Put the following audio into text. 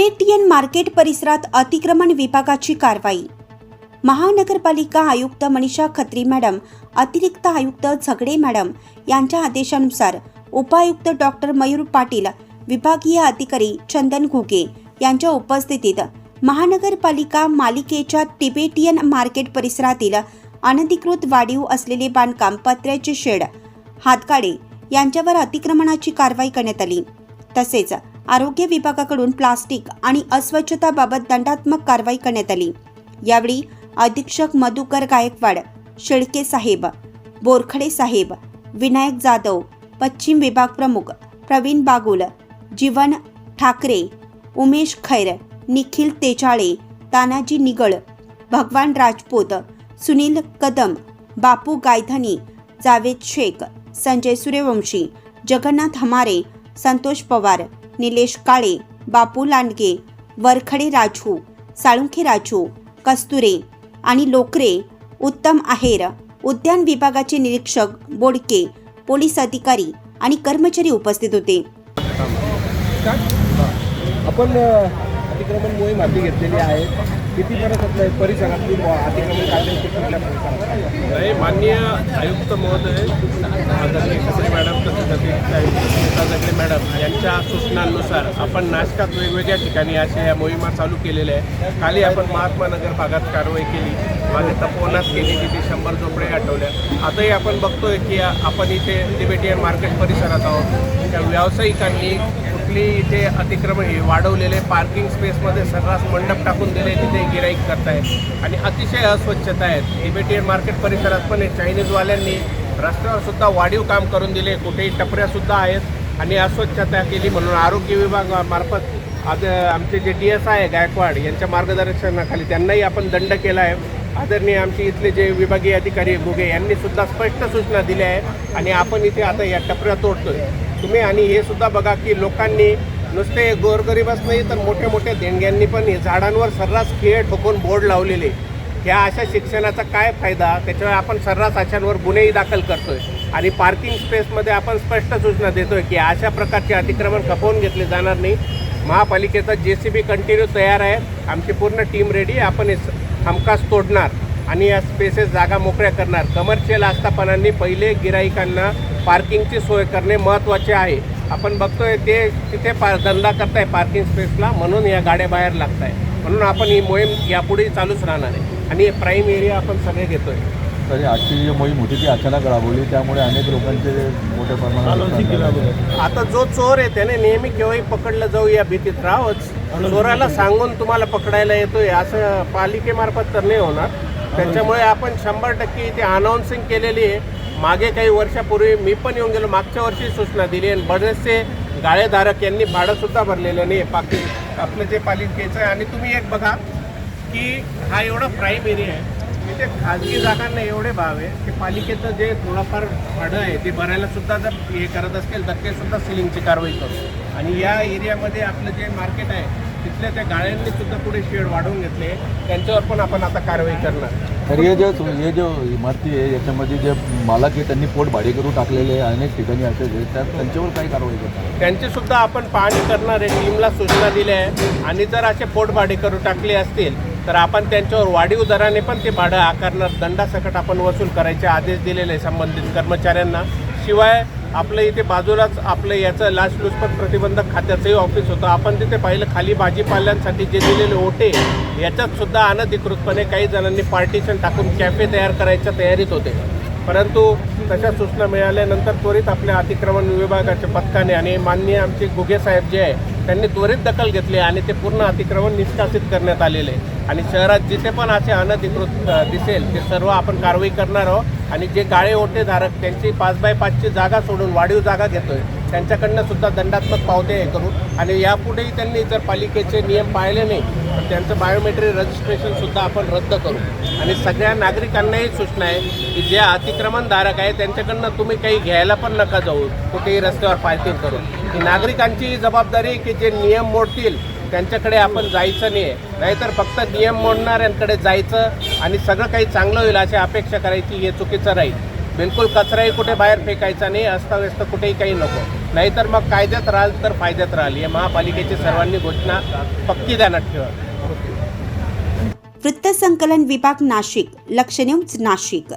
Tibetan market परिसरात अतिक्रमण विभागाची कारवाई. महानगरपालिका आयुक्त मनीषा खत्री मॅडम अतिरिक्त आयुक्त झगडे मॅडम यांच्या आदेशानुसार उपायुक्त डॉक्टर मयूर पाटील विभागीय अधिकारी चंदन घुगे यांच्या उपस्थितीत महानगरपालिका मालिकेच्या तिबेटियन मार्केट परिसरातील अनधिकृत वाढीव असलेले बांधकाम पत्र्याचे शेड हातकाडे यांच्यावर अतिक्रमणाची कारवाई करण्यात आली. तसेच आरोग्य विभागाकडून प्लास्टिक आणि अस्वच्छताबाबत दंडात्मक कारवाई करण्यात आली. यावेळी अधीक्षक मधुकर गायकवाड शेळके साहेब बोरखडे साहेब विनायक जाधव पश्चिम विभाग प्रमुख प्रवीण बागुल जीवन ठाकरे उमेश खैर निखिल तेजाळे तानाजी निगळ भगवान राजपूत सुनील कदम बापू गायधनी जावेद शेख संजय सूर्यवंशी जगन्नाथ हमारे संतोष पवार निलेश काळे बापू लांडगे वरखडे राजू साळुंखे राजू कस्तुरे आणि लोकरे उत्तम आहेर उद्यान विभागाचे निरीक्षक बोडके पोलीस अधिकारी आणि कर्मचारी उपस्थित होते. आपण अतिक्रमण मोहीम हाती घेतलेली आहे. किती परत परिसरात नाही माननीय आयुक्त महोदय आदरणीय मॅडम तसेच मॅडम यांच्या सूचनांनुसार आपण नाशकात वेगवेगळ्या ठिकाणी अशा या मोहिमा चालू केलेल्या आहे खाली आपण महात्मा नगर भागात कारवाई केली मागे तपोवनात केली तिथे शंभर झोपडे आठवल्या. आताही आपण बघतोय की आपण इथे तिबेटियन मार्केट परिसरात आहोत. त्या व्यावसायिकांनी आपली इथे अतिक्रमण हे वाढवलेले पार्किंग स्पेसमध्ये सर्रास मंडप टाकून दिले तिथे गिराईक करतायत. आणि अतिशय अस्वच्छता आहेत. तिबेटियन मार्केट परिसरात पण चायनीजवाल्यांनी रस्त्यावर सुद्धा वाढीव काम करून दिले. कुठेही टपऱ्यासुद्धा आहेत. आणि अस्वच्छता केली म्हणून आरोग्य विभागामार्फत आज आमचे जे डी एस आहे गायकवाड यांच्या मार्गदर्शनाखाली त्यांनाही आपण दंड केला आहे. आदरणीय आमचे इथले जे विभागीय अधिकारी गुगे यांनी सुद्धा स्पष्ट सूचना दिल्या आहेत आणि आपण इथे आता या टपऱ्या तोडतोय. तुम्ही आणि हे सुद्धा बघा की लोकांनी नुसते गोरगरीबच नाही तर मोठ्या मोठ्या देणग्यांनी पण हे झाडांवर सर्रास खेळ ठोकून बोर्ड लावलेले. ह्या अशा शिक्षणाचा काय फायदा? त्याच्यावर आपण सर्रास अशांवर गुन्हेही दाखल करतोय. आणि पार्किंग स्पेसमध्ये आपण स्पष्ट सूचना देतोय की अशा प्रकारचे अतिक्रमण खपवून घेतले जाणार नाही. महापालिकेचा जे सी बी कंटिन्यू तयार आहे. आमची पूर्ण टीम रेडी आपण हे हमखास तोडणार आणि या स्पेसेस जागा मोकळ्या करणार. कमर्शियल आस्थापनांनी पहिले गिराईकांना पार्किंगची सोय करणे महत्त्वाचे आहे. आपण बघतोय ते तिथे पा धंदा करताय पार्किंग स्पेसला म्हणून या गाड्या बाहेर लागत आहे म्हणून आपण ही मोहीम यापुढे चालूच राहणार आहे. आणि हे प्राईम एरिया आपण सगळे घेतोय. तरी आजची जी मोहीम होती ती अचानक राबवली. त्यामुळे अनेक लोकांचे मोठ्या प्रमाणात. आता जो चोर आहे त्याने नेहमी केव्हाही पकडलं जाऊ या भीतीत. राहावंच. चोराला सांगून तुम्हाला पकडायला येतोय असं पालिकेमार्फत तर नाही होणार. त्याच्यामुळे आपण शंभर टक्के इथे अनाऊन्सिंग केलेली आहे. मागे काही वर्षापूर्वी मी पण येऊन गेलो. मागच्या वर्षी सूचना दिली आणि बरेचसे गाळेधारक यांनी भाडंसुद्धा भरलेलं नाही. पाकी आपलं जे पालिकेचं आहे. आणि तुम्ही एक बघा की हा एवढा प्राईम एरिया आहे. इथे खाजगी जागांना एवढे भाव आहे की पालिकेचं जे थोडंफार भाडं आहे ते भरायला सुद्धा जर हे करत असतील तर ते सुद्धा सिलिंगची कारवाई करू. आणि या एरियामध्ये आपलं जे मार्केट आहे तिथल्या त्या गाळ्यांनी सुद्धा पुढे शेड वाढवून घेतले त्यांच्यावर पण आपण आता कारवाई करणार. तर हे जे हे जो इमारती आहे याच्यामध्ये जे मालक आहे त्यांनी पोट भाडे करून टाकलेले आहे अनेक ठिकाणी असे जे त्यात त्यांच्यावर काही कारवाई करतात त्यांची सुद्धा आपण पाहणी करणार आहे टीमला सूचना दिल्या आहे. आणि जर असे पोटभाडे करू टाकले असतील तर आपण त्यांच्यावर वाढीव दराने पण ते भाडं आकारणार दंडासकट आपण वसूल करायचे आदेश दिलेले आहे संबंधित कर्मचाऱ्यांना. शिवाय आपलं इथे बाजूलाच आपलं याचं लाचलुचपत प्रतिबंधक खात्याचंही ऑफिस होतं. आपण तिथे पाहिलं खाली भाजीपाल्यांसाठी जे दिलेले ओटे याच्यात सुद्धा अनधिकृतपणे काही जणांनी पार्टिशन टाकून कॅफे तयार करायच्या तयारीत होते. परंतु तशा सूचना मिळाल्यानंतर त्वरित आपल्या अतिक्रमण विभागाच्या पथकाने आणि माननीय आमचे गुगे साहेब जे आहे त्यांनी त्वरित दखल घेतली आणि ते पूर्ण अतिक्रमण निष्कासित करण्यात आलेले आहे. आणि शहरात जिथे पण असे अनधिकृत दिसेल ते सर्व आपण कारवाई करणार आहोत. आणि जे गाळे ओटे धारक त्यांची पाच बाय पाचची जागा सोडून वाढीव जागा घेतोय त्यांच्याकडनं सुद्धा दंडात्मक पावते हे करू आणि यापुढेही त्यांनी जर पालिकेचे नियम पाळले नाही तर त्यांचं बायोमेट्रिक रजिस्ट्रेशन सुद्धा आपण रद्द करू. आणि सगळ्या नागरिकांनाही सूचना आहे की जे अतिक्रमणधारक आहे त्यांच्याकडनं तुम्ही काही घ्यायला पण नका जाऊ. कुठेही रस्त्यावर पार्किंग करून. की नागरिकांची जबाबदारी की जे नियम मोडतील त्यांच्याकडे आपण जायचं नाही आहे नाहीतर फक्त नियम मोडणाऱ्यांकडे जायचं आणि सगळं काही चांगलं होईल अशी अपेक्षा करायची हे चुकीचं राहील. बिलकुल कचराही कुठे बाहेर फेकायचा नाही अस्ताव्यस्त कुठेही काही नको. नाहीतर मग कायद्यात राहाल तर फायद्यात राहाल. या महापालिकेची सर्वांनी घोषणा पक्की ध्यानात ठेवा. वृत्तसंकलन विभाग नाशिक लक्ष नाशिक.